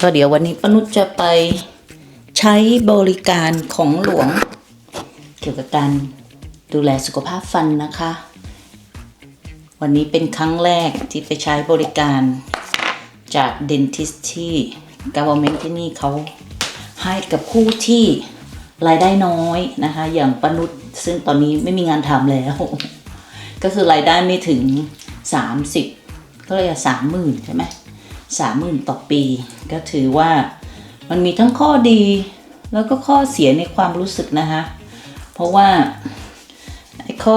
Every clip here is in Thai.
ก็เดี๋ยววันนี้ปนุชจะไปใช้บริการของหลวง เกี่ยวกับการดูแลสุขภาพฟันนะคะ วันนี้เป็นครั้งแรกที่ไปใช้บริการจากเดนทิสที่ government ที่นี่เขาให้กับผู้ที่รายได้น้อยนะคะ อย่างปนุษซึ่งตอนนี้ไม่มีงานทำแล้ว ก็คือรายได้ไม่ถึง 30 ก็เลยสามหมื่นใช่ไหม สามหมื่นต่อปี ก็ถือว่ามันมีทั้งข้อดี แล้วก็ข้อเสียในความรู้สึกนะคะเพราะว่าข้อ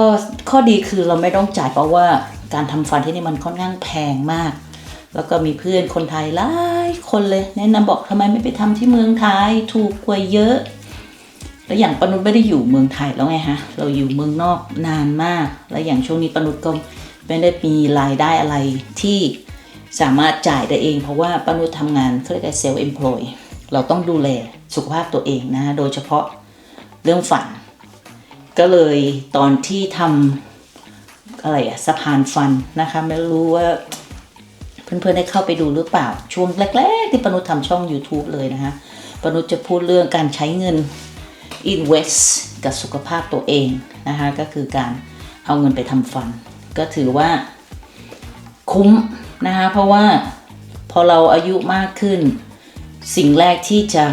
ข้อดีคือเราไม่ต้องจ่ายเพราะว่าการทำฟันที่นี่มันค่อนข้างแพงมาก แล้วก็มีเพื่อนคนไทยหลายคนเลย แนะนำบอกทำไมไม่ไปทำที่เมืองไทยถูกกว่าเยอะ แล้วอย่างปนุษไม่ได้อยู่เมืองไทยแล้วไงฮะ เราอยู่เมืองนอกนานมาก แล้วอย่างช่วงนี้ปนุษก็ไม่ได้มีรายได้อะไรที่ สามารถจ่ายได้เองเพราะว่าปนุษทำงานเขาเรียกเซลล์เอมพลอยเราต้องดูแลสุขภาพตัวเองนะโดยเฉพาะเรื่องฝัน ก็เลยตอนที่ทำอะไรอะสะพานฟันนะคะ ไม่รู้ว่าเพื่อนๆได้เข้าไปดูหรือเปล่า ช่วงแรกๆที่ปนุษทำช่อง YouTube เลยนะคะปนุษจะพูดเรื่องการใช้เงิน invest กับสุขภาพตัวเองนะคะ ก็คือการเอาเงินไปทำฟัน ก็ถือว่าคุ้ม นะคะเพราะว่าพอเราอายุมากขึ้น สิ่งแรกที่จะ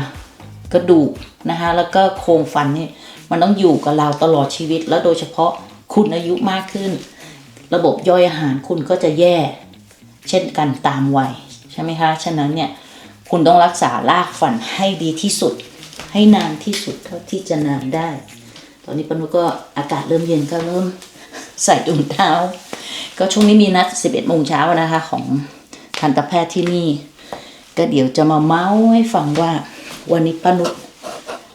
กระดูกนะคะแล้วก็โครงฟันนี่มันต้องอยู่กับเราตลอดชีวิต แล้วโดยเฉพาะคุณอายุมากขึ้น ระบบย่อยอาหารคุณก็จะแย่ เช่นกันตามวัยใช่ไหมคะฉะนั้นเนี่ยคุณต้องรักษารากฟันให้ดีที่สุด ให้นานที่สุดเท่าที่จะนานได้ ตอนนี้ปนุก็อากาศเริ่มเย็นก็เริ่มใส่ถุงเท้า ก็ช่วงนี้มีนัด11โมงเช้านะคะ ของทันตแพทย์ที่นี่ ก็เดี๋ยวจะมาเมาส์ให้ฟังว่า วันนี้ปนุ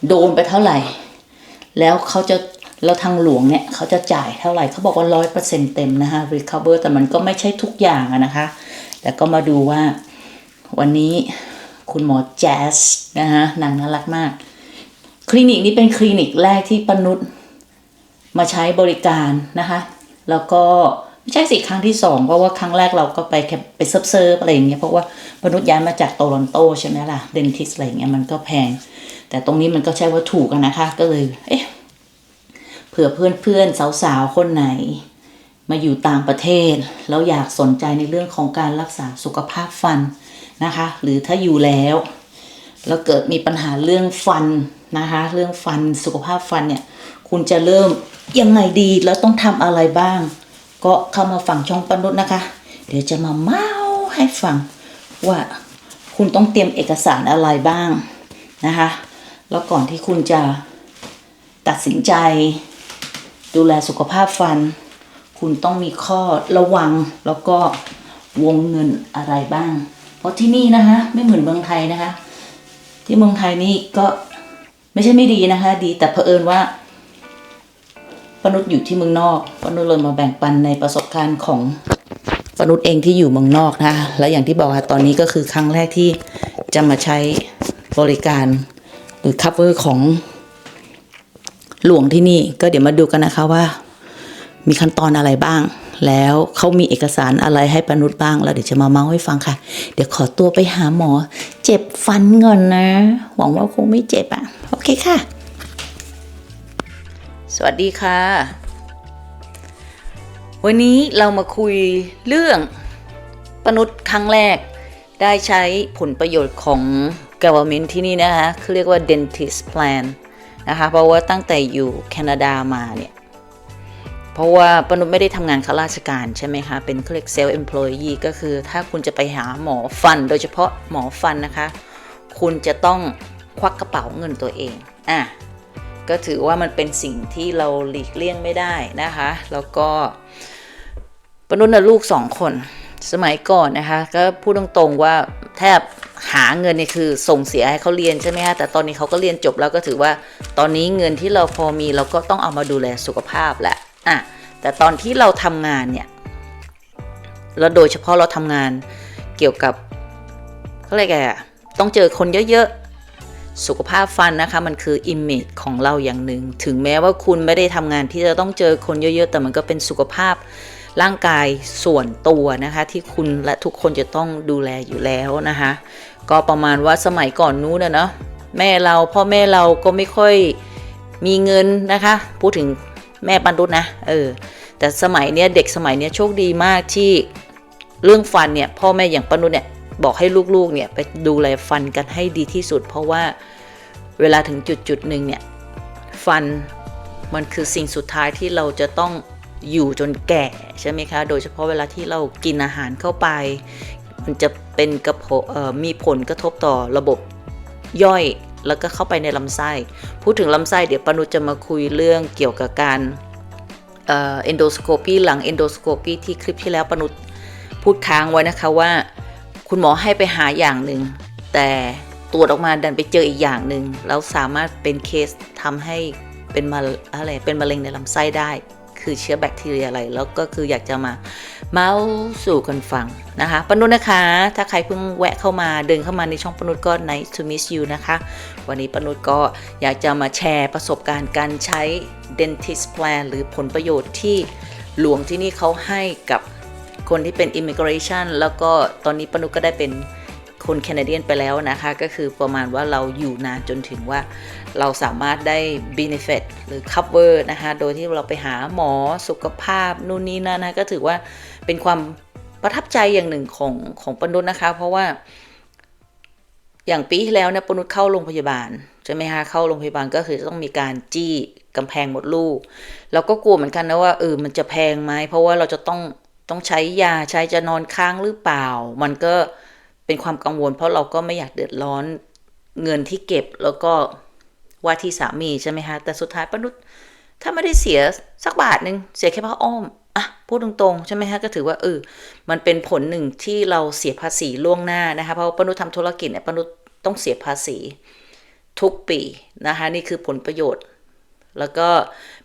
โดนไปเท่าไหร่ แล้วเขาจะแล้วทางหลวงเนี่ยเขาจะจ่ายเท่าไหร่เขาบอกว่าร้อยเปอร์เซ็นต์เต็มนะคะ recover แต่มันก็ไม่ใช่ทุกอย่างอะนะคะแต่ก็มาดูว่าวันนี้คุณหมอแจสนะคะนางน่ารักมาก คลินิกนี้เป็นคลินิกแรกที่ปนุษย์มาใช้บริการนะคะ แล้วก็ ไม่ใช่สิครั้งที่สองเพราะว่าครั้งแรกเราก็ไปแค่ไปเซิร์ฟเซิร์ฟอะไรอย่างเงี้ยเพราะว่าปนุษย้ายมาจากโตลอนโตใช่ไหมล่ะเดนทิสอะไรอย่างเงี้ยมันก็แพง แต่ตรงนี้มันก็ใช่ว่าถูกนะคะ ก็เลยเอ๊ะเผื่อเพื่อนเพื่อนๆสาวๆคนไหน มาอยู่ต่างประเทศแล้วอยากสนใจในเรื่องของการรักษาสุขภาพฟันนะคะ หรือถ้าอยู่แล้ว แล้วเกิดมีปัญหาเรื่องฟันนะคะ เรื่องฟันสุขภาพฟันเนี่ย คุณจะเริ่มยังไงดีแล้วต้องทำอะไรบ้าง ก็เข้ามาฟังช่องปนุษนะคะ เดี๋ยวจะมาเมาให้ฟังว่าคุณต้องเตรียมเอกสารอะไรบ้างนะคะ แล้วก่อนที่คุณจะตัดสินใจ ดูแลสุขภาพฟัน คุณต้องมีข้อระวังแล้วก็วงเงินอะไรบ้าง เพราะที่นี่นะคะไม่เหมือนเมืองไทยนะคะ ที่เมืองไทยนี่ก็ไม่ใช่ไม่ดีนะคะ ดีแต่เผอิญว่า ปนุษย์อยู่ที่เมืองนอกปนุษย์เลยมาแบ่งปันในประสบการณ์ของปนุษย์เองที่อยู่เมืองนอกนะคะและอย่างที่บอกค่ะตอนนี้ก็คือครั้งแรกที่จะมาใช้บริการหรือ cover ของหลวงที่นี่ก็เดี๋ยวมาดูกันนะคะว่า มีขั้นตอนอะไรบ้าง แล้วเขามีเอกสารอะไรให้ปนุษย์บ้าง แล้วเดี๋ยวจะมาเมาให้ฟังค่ะ เดี๋ยวขอตัวไปหาหมอ เจ็บฟันก่อนนะ หวังว่าคงไม่เจ็บอะ่ะโอเคค่ะ สวัสดีค่ะ วันนี้เรามาคุยเรื่องปนุษย์ครั้งแรก ได้ใช้ผลประโยชน์ของ government ที่นี่นะคะเขาเรียกว่า dentist plan นะคะ เพราะว่าตั้งแต่อยู่แคนาดามาเนี่ย เพราะว่าปนุษย์ไม่ได้ทำงานข้าราชการใช่ไหมคะ เป็นเขาเรียกเซลล์เอมพลอยก็คือถ้าคุณจะไปหาหมอฟัน โดยเฉพาะหมอฟันนะคะ คุณจะต้องควักกระเป๋าเงินตัวเอง อะ ก็ถือว่ามันเป็นสิ่งที่เราหลีกเลี่ยงไม่ได้นะคะ แล้วก็ปนุษย์น่ะลูกสองคน สมัยก่อนนะคะ ก็พูดตรงๆว่าแทบหาเงินเนี่ยคือส่งเสียให้เขาเรียนใช่ไหมคะแต่ตอนนี้เขาก็เรียนจบแล้วก็ถือว่าตอนนี้เงินที่เราพอมีเราก็ต้องเอามาดูแลสุขภาพแหละอะแต่ตอนที่เราทำงานเนี่ยแล้วโดยเฉพาะเราทำงานเกี่ยวกับเขาเรียกไงอะต้องเจอคนเยอะๆ สุขภาพฟันนะคะมันคืออิมเมจของเราอย่างหนึ่ง ถึงแม้ว่าคุณไม่ได้ทำงานที่จะต้องเจอคนเยอะๆ แต่มันก็เป็นสุขภาพร่างกายส่วนตัวนะคะ ที่คุณและทุกคนจะต้องดูแลอยู่แล้วนะคะ ก็ประมาณว่าสมัยก่อนนู้นนะเนาะแม่เราพ่อแม่เราก็ไม่ค่อยมีเงินนะคะ พูดถึงแม่ปันรุษนะเออแต่สมัยเนี้ยเด็กสมัยเนี้ยโชคดีมากที่เรื่องฟันเนี่ยพ่อแม่อย่างปันรุษเนี่ย บอกให้ลูกๆเนี่ยไปดูแลฟันกันให้ดีที่สุด เพราะว่าเวลาถึงจุดจุดหนึ่งเนี่ยฟันมันคือสิ่งสุดท้ายที่เราจะต้องอยู่จนแก่ใช่ไหมคะ โดยเฉพาะเวลาที่เรากินอาหารเข้าไป มันจะเป็นกระโผเอ่อมีผลกระทบต่อระบบย่อยแล้วก็เข้าไปในลำไส้ พูดถึงลำไส้เดี๋ยวปนุจะมาคุยเรื่องเกี่ยวกับการเอ่อ endoscopy หลัง endoscopy ที่คลิปที่แล้วปนุพูดค้างไว้นะคะว่า คุณหมอให้ไปหาอย่างหนึ่งแต่ตรวจออกมาดันไปเจออีกอย่างหนึ่งแล้วสามารถเป็นเคสทำให้เป็นมาอะไรเป็นมะเร็งในลำไส้ได้ คือเชื้อแบคทีเรียอะไร แล้วก็คืออยากจะมาเมาส์สู่กันฟังนะคะปนุษนะคะ ถ้าใครเพิ่งแวะเข้ามาเดินเข้ามาในช่องปนุษก็ nice to meet you นะคะ วันนี้ปนุษก็อยากจะมาแชร์ประสบการณ์การใช้ dentist plan หรือผลประโยชน์ที่หลวงที่นี่เขาให้กับ คนที่เป็น immigration แล้วก็ตอนนี้ปนุก็ได้เป็นคนแคนาเดียนไปแล้วนะคะ ก็คือประมาณว่าเราอยู่นานจนถึงว่าเราสามารถได้ benefit หรือ cover นะคะ โดยที่เราไปหาหมอสุขภาพนู่นนี่นั่นนะก็ถือว่าเป็นความประทับใจอย่างหนึ่งของของปนุษนะคะ เพราะว่าอย่างปีที่แล้วเนี่ยปนุษเข้าโรงพยาบาลใช่ไหมคะเข้าโรงพยาบาลก็คือต้องมีการจี้กำแพงหมดลูกเราก็กลัวเหมือนกันนะว่าเออมันจะแพงไหมเพราะว่าเราจะต้อง ต้องใช้ยาใช้จะนอนค้างหรือเปล่า มันก็เป็นความกังวล เพราะเราก็ไม่อยากเดือดร้อนเงินที่เก็บแล้วก็ว่าที่สามีใช่ไหมคะแต่สุดท้ายปนุษถ้าไม่ได้เสียสักบาทหนึ่งเสียแค่ผ้าอ้อมอะพูดตรงๆใช่ไหมคะก็ถือว่าเออมันเป็นผลหนึ่งที่เราเสียภาษีล่วงหน้านะคะเพราะว่าปนุษทำธุรกิจเนี่ยปนุษต้องเสียภาษีทุกปีนะคะนี่คือผลประโยชน์ แล้วก็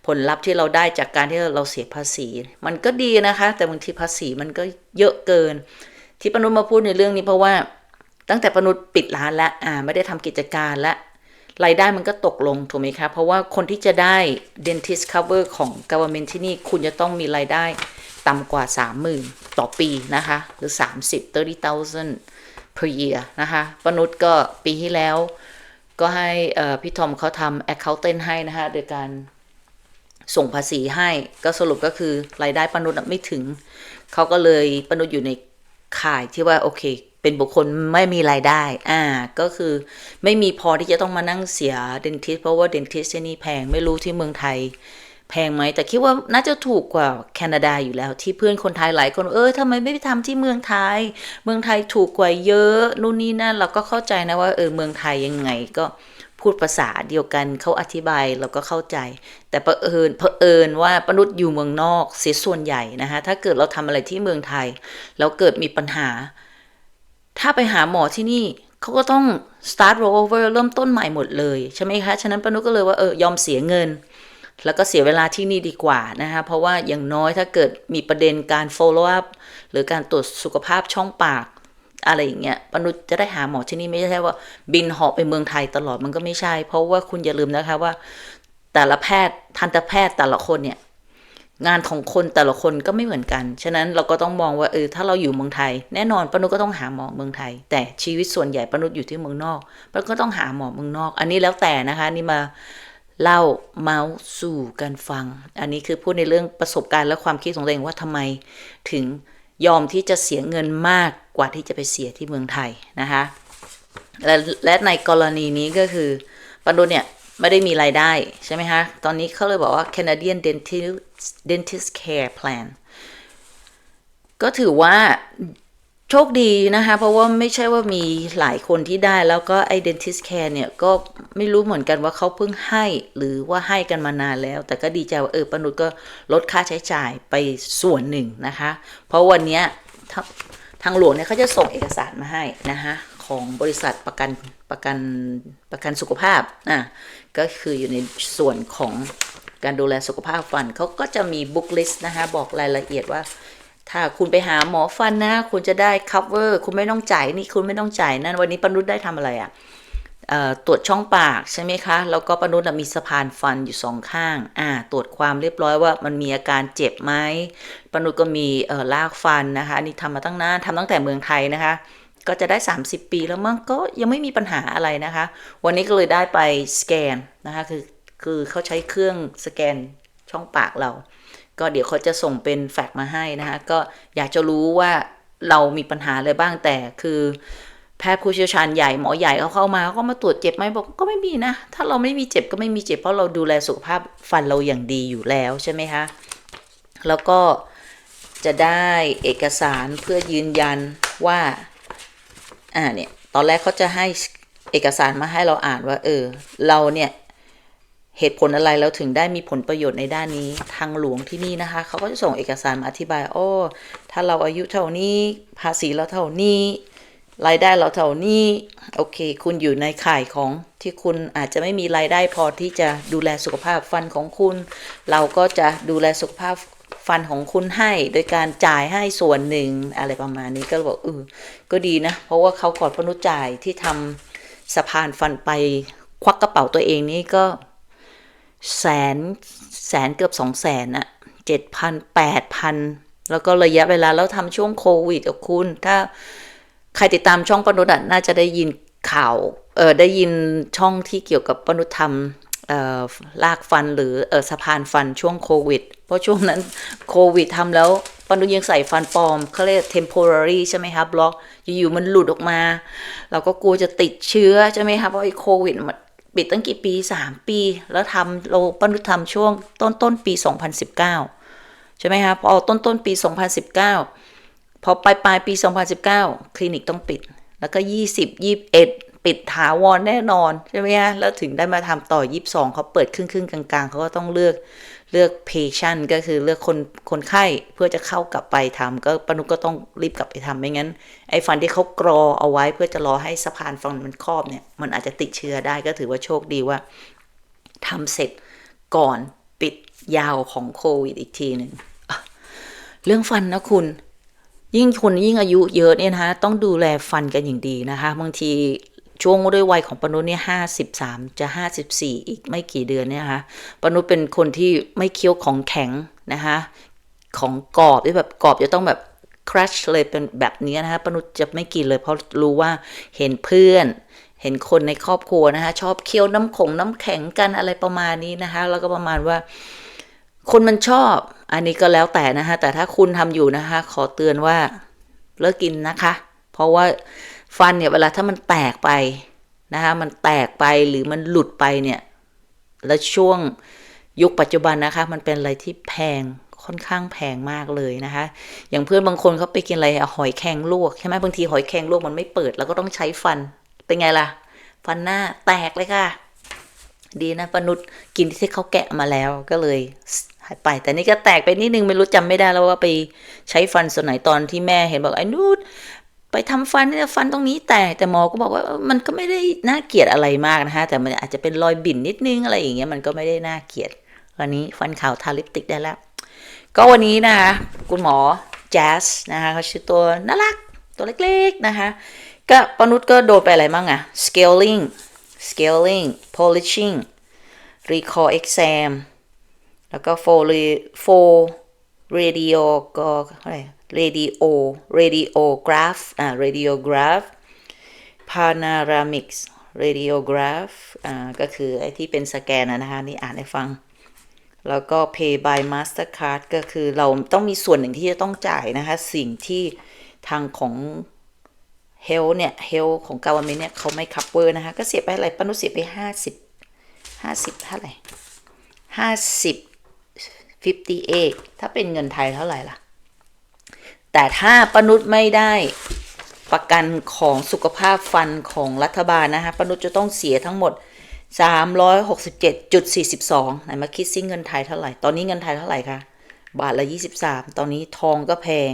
ผลลัพธ์ที่เราได้จากการที่เราเสียภาษี มันก็ดีนะคะ แต่บางทีภาษีมันก็เยอะเกิน ที่ปนุษมาพูดในเรื่องนี้เพราะว่า ตั้งแต่ปนุษปิดร้านแล้วอ่าไม่ได้ทำกิจการแล้วรายได้มันก็ตกลงถูกไหมคะ เพราะว่าคนที่จะได้ dentist cover ของ government ที่นี่คุณจะต้องมีรายได้ต่ำกว่า 30,000 ต่อปีนะคะ หรือ 30 30,000 per year นะคะปนุษก็ปีที่แล้ว ก็ให้พี่ทอมเขาทำ accountant ให้นะคะโดยการ ส่งภาษีให้ก็สรุปก็คือรายได้ปนุษไม่ถึง เขาก็เลยปนุษอยู่ในข่ายที่ว่าโอเค เป็นบุคคลไม่มีรายได้ อ่าก็คือไม่มีพอที่จะต้องมานั่งเสียเดนทิสเพราะว่าเดนทิสที่นี่แพงไม่รู้ที่เมืองไทยแพงไหมแต่คิดว่าน่าจะถูกกว่าแคนาดาอยู่แล้ว ที่เพื่อนคนไทยหลายคนเออทำไมไม่ไปทำที่เมืองไทย เมืองไทยถูกกว่าเยอะนู่นนี่นั่นเราก็เข้าใจนะว่าเออเมืองไทยยังไงก็ พูดภาษาเดียวกันเขาอธิบายเราก็เข้าใจ แต่เผอิญเผอิญว่าปนุษย์อยู่เมืองนอกเสียส่วนใหญ่นะคะถ้าเกิดเราทำอะไรที่เมืองไทย แล้วเกิดมีปัญหา ถ้าไปหาหมอที่นี่เขาก็ต้อง start roll over เริ่มต้นใหม่หมดเลยใช่ไหมคะฉะนั้นปนุษย์ก็เลยว่าเออยอมเสียเงิน แล้วก็เสียเวลาที่นี่ดีกว่านะคะเพราะว่าอย่างน้อยถ้าเกิดมีประเด็นการ follow up หรือการตรวจสุขภาพช่องปาก อะไรอย่างเงี้ยปนุษย์จะได้หาหมอที่นี่ไม่ใช่ว่า บินเหาะไปเมืองไทยตลอดมันก็ไม่ใช่ เพราะว่าคุณอย่าลืมนะคะว่า แต่ละแพทย์ทันตแพทย์แต่ละคนเนี่ย งานของคนแต่ละคนก็ไม่เหมือนกัน ฉะนั้นเราก็ต้องมองว่าเออถ้าเราอยู่เมืองไทย แน่นอนปนุษก็ต้องหาหมอเมืองไทย แต่ชีวิตส่วนใหญ่ปนุษอยู่ที่เมืองนอกปนุษก็ต้องหาหมอเมืองนอก อันนี้แล้วแต่นะคะนี่มาเล่าเมาส์สู่กันฟัง อันนี้คือพูดในเรื่องประสบการณ์และความคิดของตัวเองว่าทำไมถึง ยอมที่จะเสียเงินมากกว่าที่จะไปเสียที่เมืองไทยนะคะและและในกรณีนี้ก็คือปนุษเนี่ยไม่ได้มีรายได้ใช่ไหมคะ ตอนนี้เขาเลยบอกว่า Canadian Dentist Dentist Care Plan ก็ถือว่า โชคดีนะคะ เพราะว่าไม่ใช่ว่ามีหลายคนที่ได้แล้วก็ไอ้ dentist care เนี่ย ก็ไม่รู้เหมือนกันว่าเขาเพิ่งให้หรือว่าให้กันมานานแล้ว แต่ก็ดีใจว่าเออปนุษก็ลดค่าใช้จ่ายไปส่วนหนึ่งนะคะ เพราะวันนี้ทาทางหลวงเนี่ยเขาจะส่งเอกสารมาให้นะคะของบริษัทประกันประกันประกันสุขภาพอะก็คืออยู่ในส่วนของการดูแลสุขภาพฟันเขาก็จะมีบุ๊กลิสต์นะคะบอกรายละเอียดว่า ถ้าคุณไปหาหมอฟันนะ คุณจะได้ cover คุณไม่ต้องจ่ายนี่คุณไม่ต้องจ่ายนั่นวันนี้ปนุษได้ทำอะไรอะ่ะตรวจช่องปากใช่ไหมคะ แล้วก็ปนุษย์มีสะพานฟันอยู่สองข้างอ่าตรวจความเรียบร้อยว่ามันมีอาการเจ็บไหมปนุษย์ก็มีเอ่อลากฟันนะคะอันนี้ทำมาตั้งนานทำตั้งแต่เมืองไทยนะคะ ก็จะได้ 30 ปีแล้วมั้งก็ยังไม่มีปัญหาอะไรนะคะ วันนี้ก็เลยได้ไปสแกนนะคะคือคือเขาใช้เครื่องสแกนช่องปากเรา ก็เดี๋ยวเขาจะส่งเป็นแฟกซ์มาให้นะคะก็อยากจะรู้ว่าเรามีปัญหาอะไรบ้างแต่คือแพทย์ผู้เชี่ยวชาญใหญ่หมอใหญ่เขาเข้ามาเขาก็มาตรวจเจ็บไหมบอกก็ไม่มีนะ ถ้าเราไม่มีเจ็บก็ไม่มีเจ็บเพราะเราดูแลสุขภาพฟันเราอย่างดีอยู่แล้วใช่ไหมคะแล้วก็จะได้เอกสารเพื่อยืนยันว่าอ่าเนี่ยตอนแรกเขาจะให้เอกสารมาให้เราอ่านว่า เออ เราเนี่ย เหตุผลอะไรเราถึงได้มีผลประโยชน์ในด้านนี้ทางหลวงที่นี่นะคะ เขาก็จะส่งเอกสารมาอธิบายโอ้ถ้าเราอายุเท่านี้ ภาษีเราเท่านี้รายได้เราเท่านี้โอเค คุณอยู่ในข่ายของที่คุณอาจจะไม่มีรายได้พอที่จะดูแลสุขภาพฟันของคุณ เราก็จะดูแลสุขภาพฟันของคุณให้ โดยการจ่ายให้ส่วนหนึ่งอะไรประมาณนี้ก็บอกเออก็ดีนะ เพราะว่าเขาก่อนพนุจ่ายที่ทำสะพานฟันไปควักกระเป๋าตัวเองนี่ก็ แสนแสนเกือบสองแสนอะเจ็ดพันแปดพันแล้วก็ระยะเวลาแล้วทำช่วงโควิดกับคุณ ถ้าใครติดตามช่องปนุษย์น่าจะได้ยินข่าวเออได้ยินช่องที่เกี่ยวกับปนุษย์ทำเอ่อลากฟันหรือเออสะพานฟันช่วงโควิด เพราะช่วงนั้นโควิดทำแล้วปนุษย์ยังใส่ฟันปลอมเขาเรียก temporary ใช่ไหมครับบล็อกอยู่ๆมันหลุดออกมา เราก็กลัวจะติดเชื้อใช่ไหมครับเพราะไอ้โควิดมัน ปิดตั้งกี่ปี 3 ปี แล้วทำเราปนุษย์ทำช่วงต้นต้นปี 2019 ใช่ไหมครับพอต้นต้นปี 2019 พอปลายปลายปี 2019 คลินิกต้องปิด แล้วก็ 20 21 ปิดถาวรแน่นอนใช่ไหมฮะแล้วถึงได้มาทำต่อ22เขาเปิดครึ่งครึ่งๆกลางๆเขาก็ต้องเลือกเลือก patient ก็คือเลือกคนคนไข้เพื่อจะเข้ากลับไปทำก็ปนุก็ต้องรีบกลับไปทำไม่งั้น ไอ้ฟันที่เขากรอเอาไว้เพื่อจะรอให้สะพานฟันมันครอบเนี่ย มันอาจจะติดเชื้อได้ก็ถือว่าโชคดีว่าทำเสร็จก่อนปิดยาวของโควิดอีกทีหนึ่งเรื่องฟันนะคุณยิ่งคนยิ่งอายุเยอะเนี่ยนะคะต้องดูแลฟันกันอย่างดีนะคะ บางที ช่วงด้วยวัยของปนุษเนี่ยห้าสิบสามจะห้าสิบสี่อีกไม่กี่เดือนเนี่ยนะคะปนุษเป็นคนที่ไม่เคี้ยวของแข็งนะคะของกรอบที่แบบกรอบจะต้องแบบครัชเลยเป็นแบบนี้นะคะปนุษจะไม่กินเลยเพราะรู้ว่าเห็นเพื่อนเห็นคนในครอบครัวนะคะชอบเคี้ยวน้ำขงน้ำแข็งกันอะไรประมาณนี้นะคะแล้วก็ประมาณว่า คนมันชอบ อันนี้ก็แล้วแต่นะคะแต่ถ้าคุณทำอยู่นะคะ ขอเตือนว่าเลิกกินนะคะ เพราะว่า ฟันเนี่ยเวลาถ้ามันแตกไปนะคะมันแตกไปหรือมันหลุดไปเนี่ยแล้วช่วงยุคปัจจุบันนะคะ มันเป็นอะไรที่แพงค่อนข้างแพงมากเลยนะคะ อย่างเพื่อนบางคนเขาไปกินอะไรอะหอยแครงลวกใช่ไหมบางทีหอยแครงลวกมันไม่เปิด แล้วก็ต้องใช้ฟัน เป็นไงล่ะ ฟันหน้าแตกเลยค่ะ ดีนะปนุษกินที่เขาแกะมาแล้วก็เลยหายไป แต่นี่ก็แตกไปนิดนึงไม่รู้จำไม่ได้แล้วว่าไปใช้ฟันส่วนไหนตอนที่แม่เห็นบอกไอ้นุช ไปทำฟันเนี่ยฟันตรงนี้แตกแต่หมอก็บอกว่ามันก็ไม่ได้น่าเกลียดอะไรมากนะคะแต่มันอาจจะเป็นรอยบิ่นนิดนึงอะไรอย่างเงี้ยมันก็ไม่ได้น่าเกลียดวันนี้ฟันขาวทาลิปติกได้แล้ว ก็วันนี้นะคะคุณหมอแจสนะคะเขาชื่อตัวน่ารักตัวเล็กๆนะคะก็ปนุษก็โดนไปอะไรบ้างอะ scaling scaling polishing recall exam แล้วก็ for for radio ก็เท่าไร radio radiograph อ่า radiograph panoramics radiograph อ่าก็คือไอ้ที่เป็นสแกนนะนะคะนี่อ่านให้ฟัง แล้วก็ pay by mastercard ก็คือเราต้องมีส่วนหนึ่งที่จะต้องจ่ายนะคะ สิ่งที่ทางของ health เนี่ย health ของ government เนี่ยเขาไม่ cover นะคะ ก็เสียไปอะไรปนุเสียไปห้าสิบห้าสิบเท่าไหร่ห้าสิบ58 ถ้าเป็นเงินไทยเท่าไหร่ล่ะ แต่ถ้าปนุษย์ไม่ได้ประกันของสุขภาพฟันของรัฐบาลนะคะปนุษย์จะต้องเสียทั้งหมด 367.42ไหนมาคิดซิเงินไทยเท่าไหร่ ตอนนี้เงินไทยเท่าไหร่คะ บาทละ 23 ตอนนี้ทองก็แพง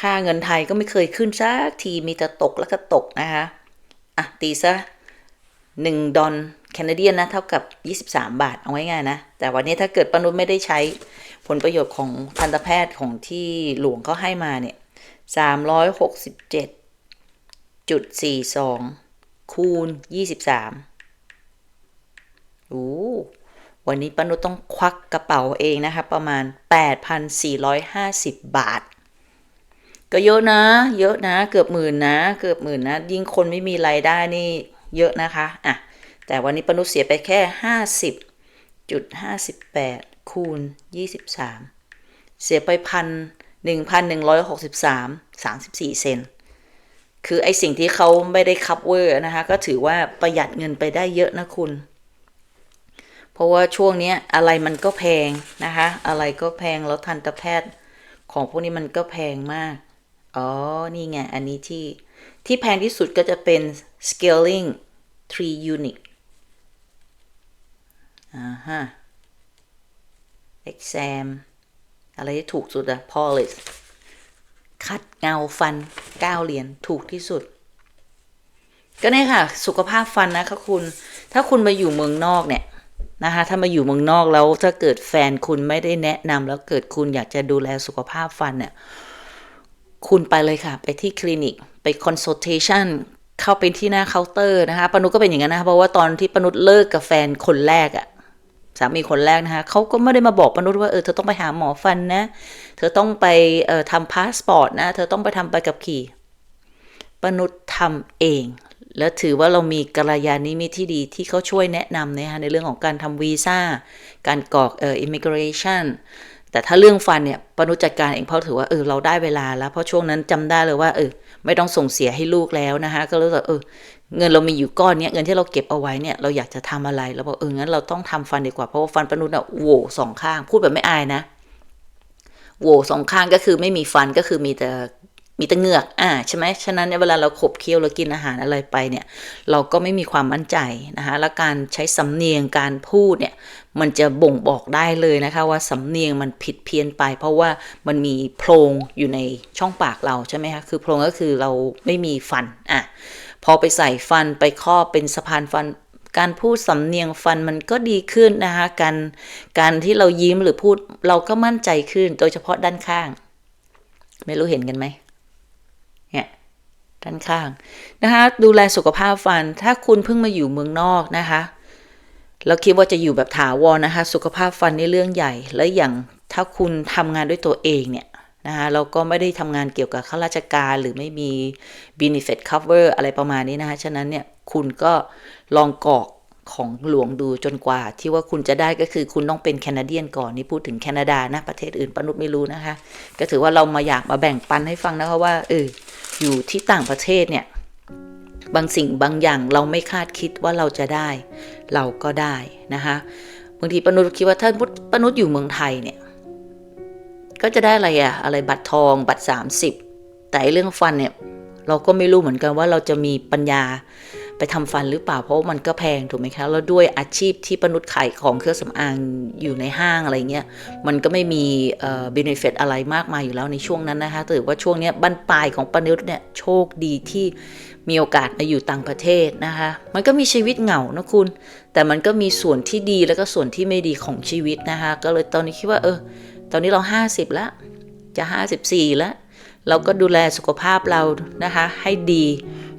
ค่าเงินไทยก็ไม่เคยขึ้นสักทีมีแต่ตกแล้วก็ตกนะคะอะตีซะ 1 ดอลแคนาเดียนนะ เท่ากับ 23 บาทเอาง่ายๆนะ แต่วันนี้ถ้าเกิดปนุษย์ไม่ได้ใช้ ผลประโยชน์ของทันตแพทย์ของที่หลวงเขาให้มาเนี่ย367.42คูณ23โอ้วันนี้ป้านุต้องควักกระเป๋าเองนะคะประมาณ 8,450 บาท ก็เยอะนะ เยอะนะ เกือบหมื่นนะ เกือบหมื่นนะ ยิ่งคนไม่มีรายได้นี่เยอะนะคะ อะ แต่วันนี้ป้านุชเสียไปแค่ 50.58 คูณ 23 เสียไปพันหนึ่งพันหนึ่งร้อยหกสิบสามสามสิบสี่เซน คือไอสิ่งที่เขาไม่ได้คัพเวอร์นะคะ ก็ถือว่าประหยัดเงินไปได้เยอะนะคุณ เพราะว่าช่วงนี้อะไรมันก็แพงนะคะ อะไรก็แพงแล้วทันตแพทย์ของพวกนี้มันก็แพงมาก อ๋อ นี่ไง อันนี้ที่ ที่แพงที่สุดก็จะเป็น scaling 3 unit อ่าฮะ exam อะไรที่ถูกสุดอะ polish ขัดเงาฟัน9เหรียญถูกที่สุด ก็เนี่ยค่ะ สุขภาพฟันนะคะคุณ ถ้าคุณมาอยู่เมืองนอกเนี่ยนะคะถ้ามาอยู่เมืองนอกแล้วถ้าเกิดแฟนคุณไม่ได้แนะนำแล้วเกิดคุณอยากจะดูแลสุขภาพฟันเนี่ยคุณไปเลยค่ะ ไปที่คลินิกไป consultation เข้าไปที่หน้าเคาน์เตอร์นะคะปนุก็เป็นอย่างนั้นนะคะเพราะว่าตอนที่ปนุษเลิกกับแฟนคนแรกอะ สามีคนแรกนะคะเขาก็ไม่ได้มาบอกปนุษว่าเออเธอต้องไปหาหมอฟันนะ เธอต้องไปเอ่อทำพาสปอร์ตนะ เธอต้องไปทำใบกับขี่ปนุษทำเอง แล้วถือว่าเรามีกัลยาณมิตรที่ดีที่เขาช่วยแนะนำนะคะในเรื่องของการทำวีซ่า การกรอกเอ่อ immigration แต่ถ้าเรื่องฟันเนี่ยปนุษจัดการเองเพราะถือว่าเออเราได้เวลาแล้ว เพราะช่วงนั้นจำได้เลยว่าเออไม่ต้องส่งเสียให้ลูกแล้วนะคะก็รู้สึกเออ เงินเรามีอยู่ก้อนเนี้ยเงินที่เราเก็บเอาไว้เนี่ยเราอยากจะทำอะไรเราบอกเอองั้นเราต้องทำฟันดีกว่าเพราะว่าฟันปนุษอะโวสองข้าง พูดแบบไม่อายนะโวสองข้างก็คือไม่มีฟันก็คือมีแต่มีแต่เหงือก อ่า ใช่ไหม ฉะนั้นเนี่ยเวลาเราขบเคี้ยวเรากินอาหารอะไรไปเนี่ย เราก็ไม่มีความมั่นใจนะคะ แล้วการใช้สำเนียงการพูดเนี่ย มันจะบ่งบอกได้เลยนะคะว่าสำเนียงมันผิดเพี้ยนไป เพราะว่ามันมีโพรงอยู่ในช่องปากเราใช่ไหมคะ คือโพรงก็คือเราไม่มีฟัน อะ อไปใส่ฟันไปครอบเป็นสะพานฟัน การพูดสำเนียงฟันมันก็ดีขึ้นนะคะการการที่เรายิ้มหรือพูดเราก็มั่นใจขึ้น โดยเฉพาะด้านข้าง ไม่รู้เห็นกันไหมเนี่ยด้านข้างนะคะดูแลสุขภาพฟัน ถ้าคุณเพิ่งมาอยู่เมืองนอกนะคะแล้วคิดว่าจะอยู่แบบถาวรนะคะ สุขภาพฟันนี่เรื่องใหญ่ และอย่างถ้าคุณทำงานด้วยตัวเองเนี่ย นะคะเราก็ไม่ได้ทำงานเกี่ยวกับข้าราชการหรือไม่มี benefit cover อะไรประมาณนี้นะคะฉะนั้นเนี่ยคุณก็ลองกรอกของหลวงดูจนกว่า ที่ว่าคุณจะได้ก็คือคุณต้องเป็นแคนาเดียนก่อนนี่พูดถึงแคนาดานะประเทศอื่นปนุษไม่รู้นะคะ ก็ถือว่าเรามาอยากมาแบ่งปันให้ฟังนะคะว่าเอออยู่ที่ต่างประเทศเนี่ยบางสิ่งบางอย่างเราไม่คาดคิดว่าเราจะได้ เราก็ได้นะคะบางทีปนุษคิดว่าถ้าปนุษอยู่เมืองไทยเนี่ย ก็จะได้อะไรอะอะไรบัตรทองบัตร 30 แต่เรื่องฟันเนี่ยเราก็ไม่รู้เหมือนกันว่าเราจะมีปัญญาไปทำฟันหรือเปล่าเพราะมันก็แพงถูกไหมคะแล้วด้วยอาชีพที่ปนุษขายของเครื่องสำอางอยู่ในห้างอะไรเงี้ยมันก็ไม่มีเอ่อ benefit อะไรมากมายอยู่แล้วในช่วงนั้นนะคะแต่ว่าช่วงนี้บั้นปลายของปนุษเนี่ยโชคดีที่มีโอกาสมาอยู่ต่างประเทศนะคะมันก็มีชีวิตเหงานะคุณ แต่มันก็มีส่วนที่ดีแล้วก็ส่วนที่ไม่ดีของชีวิตนะคะก็เลยตอนนี้คิดว่าเออ ตอนนี้เรา 50 แล้ว จะ 54 แล้ว เราก็ดูแลสุขภาพเรานะคะให้ดี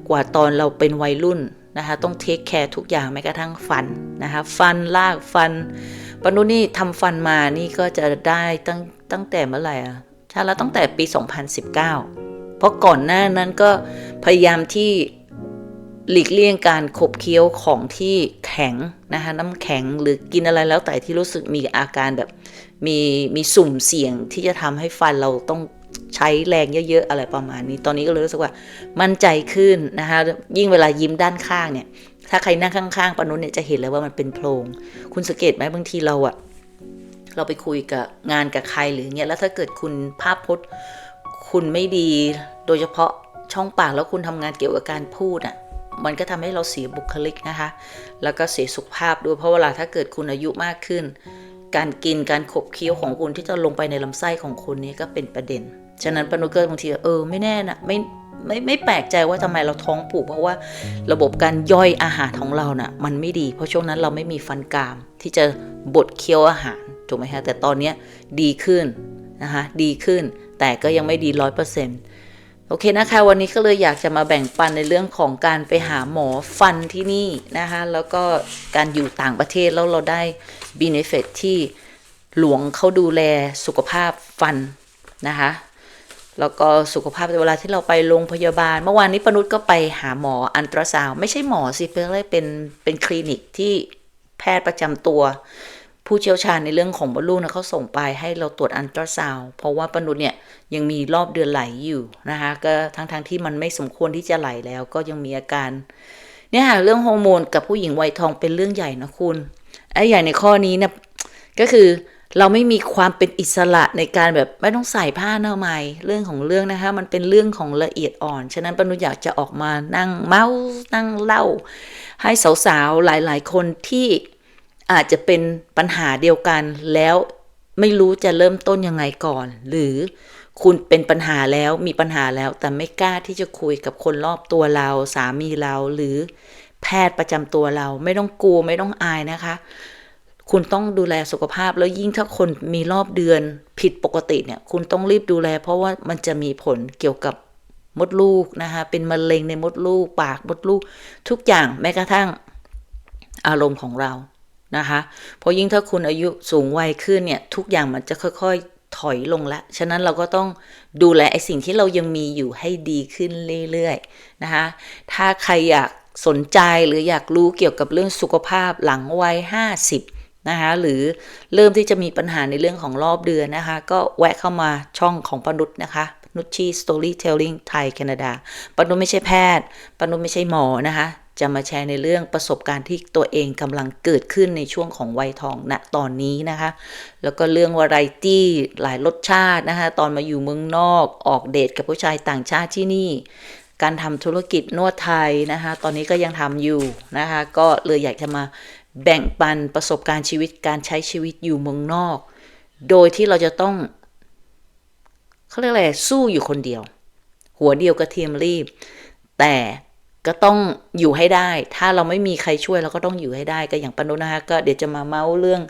กว่าตอนเราเป็นวัยรุ่นนะคะต้องเทคแคร์ทุกอย่างแม้กระทั่งฟันนะคะฟันลากฟันปนุนี่ทำฟันมานี่ก็จะได้ตั้งตั้งแต่เมื่อไหร่อะใช่แล้วตั้งแต่ปี 2019 เพราะก่อนหน้านั้นก็พยายามที่หลีกเลี่ยงการขบเคี้ยวของที่แข็งนะคะน้ำแข็งหรือกินอะไรแล้วแต่ที่รู้สึกมีอาการแบบ มีมีสุ่มเสี่ยงที่จะทำให้ฟันเราต้องใช้แรงเยอะๆอะไรประมาณนี้ ตอนนี้ก็เลยรู้สึกว่ามั่นใจขึ้นนะคะยิ่งเวลายิ้มด้านข้างเนี่ย ถ้าใครนั่งข้างๆปนุนเนี่ยจะเห็นเลยว่ามันเป็นโพรง คุณสังเกตไหมบางทีเราอะเราไปคุยกับงานกับใครหรือเงี้ย แล้วถ้าเกิดคุณภาพพจน์ คุณไม่ดี โดยเฉพาะช่องปากแล้วคุณทำงานเกี่ยวกับการพูดอะมันก็ทำให้เราเสียบุคลิกนะคะ แล้วก็เสียสุขภาพด้วยเพราะเวลาถ้าเกิดคุณอายุมากขึ้น การกินการขบเคี้ยวของคุณที่จะลงไปในลำไส้ของคุณนี่ก็เป็นประเด็น ฉะนั้นปนุเกอร์บางทีเออไม่แน่นะไม่ไม่ไม่แปลกใจว่าทำไมเราท้องผูกเพราะว่าระบบการย่อยอาหารของเรานะ่ะมันไม่ดี เพราะช่วงนั้นเราไม่มีฟันกราม ที่จะบดเคี้ยวอาหารถูกไหมคะแต่ตอนนี้ดีขึ้นนะคะดีขึ้นแต่ก็ยังไม่ดีร้อยเปอร์เซ็นต์ โอเคนะคะ วันนี้ก็เลยอยากจะมาแบ่งปันในเรื่องของการไปหาหมอฟันที่นี่นะคะ แล้วก็การอยู่ต่างประเทศแล้วเราได้ benefit ที่หลวงเขาดูแลสุขภาพฟันนะคะแล้วก็สุขภาพเวลาที่เราไปโรงพยาบาล เมื่อวานนี้ปนุษย์ก็ไปหาหมออันตราซาวไม่ใช่หมอสิเป็นอเป็นเป็นคลินิกที่แพทย์ประจำตัว ผู้เชี่ยวชาญในเรื่องของมดลูกนะเขาส่งไปให้เราตรวจอันตราซาวเพราะว่าปนุษเนี่ยยังมีรอบเดือนไหลอยู่นะคะก็ทั้งๆทที่มันไม่สมควรที่จะไหลแล้วก็ยังมีอาการเนี่ยเรื่องฮอร์โมนกับผู้หญิงวัยทองเป็นเรื่องใหญ่นะคุณไอ้ใหญ่ในข้อนี้เนี่ยก็คือเราไม่มีความเป็นอิสระในการแบบไม่ต้องใส่ผ้าหน้าไม้เรื่องของเรื่องนะคะ มันเป็นเรื่องของละเอียดอ่อน ฉะนั้นปนุอยากจะออกมานั่งเมาส์นั่งเล่า ให้สาวๆหลายๆคนที่ อาจจะเป็นปัญหาเดียวกันแล้วไม่รู้จะเริ่มต้นยังไงก่อน หรือคุณเป็นปัญหาแล้วมีปัญหาแล้ว แต่ไม่กล้าที่จะคุยกับคนรอบตัวเรา สามีเราหรือแพทย์ประจำตัวเรา ไม่ต้องกลัวไม่ต้องอายนะคะ คุณต้องดูแลสุขภาพแล้วยิ่งถ้าคนมีรอบเดือนผิดปกติเนี่ย คุณต้องรีบดูแล เพราะว่ามันจะมีผลเกี่ยวกับมดลูกนะคะเป็นมะเร็งในมดลูก ปากมดลูก ทุกอย่างแม้กระทั่งอารมณ์ของเรา นะคะ เพราะยิ่งถ้าคุณอายุสูงวัยขึ้นเนี่ยทุกอย่างมันจะค่อยๆถอยลงละ ฉะนั้นเราก็ต้องดูแลไอ้สิ่งที่เรายังมีอยู่ให้ดีขึ้นเรื่อยๆนะคะ ถ้าใครอยากสนใจหรืออยากรู้เกี่ยวกับเรื่องสุขภาพหลังวัย 50 นะคะหรือเริ่มที่จะมีปัญหาในเรื่องของรอบเดือนนะคะ ก็แวะเข้ามาช่องของปนุษนะคะนุชชี Storytelling ไทยแคนาดาปนุษไม่ใช่แพทย์ปนุษไม่ใช่หมอนะคะ จะมาแชร์ในเรื่องประสบการณ์ที่ตัวเองกำลังเกิดขึ้นในช่วงของวัยทองณตอนนี้นะคะ แล้วก็เรื่องวาไรตี้หลายรสชาตินะคะ ตอนมาอยู่เมืองนอกออกเดทกับผู้ชายต่างชาติที่นี่ การทำธุรกิจนวดไทยนะคะ ตอนนี้ก็ยังทำอยู่นะคะ ก็เลยอยากจะมาแบ่งปันประสบการณ์ชีวิตการใช้ชีวิตอยู่เมืองนอก โดยที่เราจะต้องเขาเรียกอะไรสู้อยู่คนเดียว หัวเดียวกระเทียมรีบ แต่ ก็ต้องอยู่ให้ได้ ถ้าเราไม่มีใครช่วยเราก็ต้องอยู่ให้ได้ ก็อย่างปนุนะคะก็เดี๋ยวจะมาเมาเรื่อง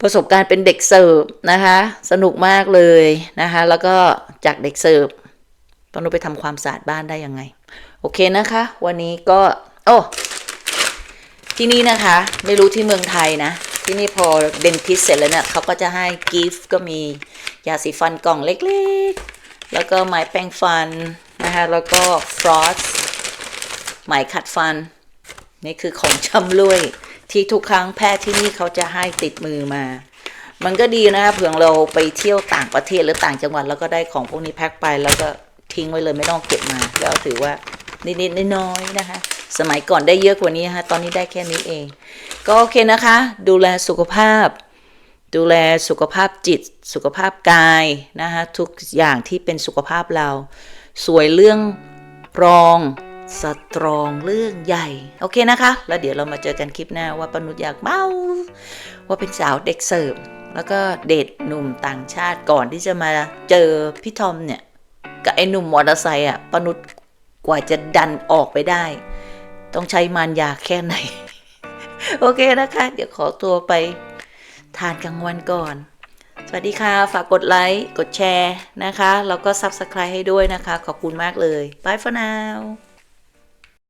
ประสบการณ์เป็นเด็กเสิร์ฟนะคะ สนุกมากเลยนะคะ แล้วก็จากเด็กเสิร์ฟปนุไปทำความสะอาดบ้านได้ยังไง โอเคนะคะ วันนี้ก็ โอ้ ที่นี่นะคะ ไม่รู้ที่เมืองไทยนะ ที่นี่พอเดนทิสเสร็จแล้วเนี่ยเขาก็จะให้กิฟต์ก็มียาสีฟันกล่องเล็กๆ แล้วก็ไม้แปรงฟันนะคะ แล้วก็ฟรอส ไหมขัดฟัน นี่คือของชำรวย ที่ทุกครั้งแพทย์ที่นี่เขาจะให้ติดมือมา มันก็ดีนะคะเผื่อเราไปเที่ยวต่างประเทศหรือต่างจังหวัดแล้วก็ได้ของพวกนี้แพ็คไปแล้วก็ทิ้งไว้เลยไม่ต้องเก็บมา แล้วถือว่านิดๆน้อยๆนะคะ สมัยก่อนได้เยอะกว่านี้นะคะตอนนี้ได้แค่นี้เอง ก็โอเคนะคะ ดูแลสุขภาพ ดูแลสุขภาพจิต สุขภาพกายนะคะทุกอย่างที่เป็นสุขภาพเรา สวยเรื่องรอง สตรองเรื่องใหญ่ โอเคนะคะ แล้วเดี๋ยวเรามาเจอกันคลิปหน้าว่าปนุษย์อยากเมาว่าเป็นสาวเด็กเสิร์ฟแล้วก็เดทหนุ่มต่างชาติก่อนที่จะมาเจอพี่ทอมเนี่ยกับไอ้หนุ่มมอเตอร์ไซค์อะปนุษย์กว่าจะดันออกไปได้ ต้องใช้มารยาแค่ไหน โอเคนะคะ เดี๋ยวขอตัวไปทานกลางวันก่อน สวัสดีค่ะ ฝากกดไลค์ กดแชร์นะคะ แล้วก็ Subscribe ให้ด้วยนะคะ ขอบคุณมากเลย Bye for now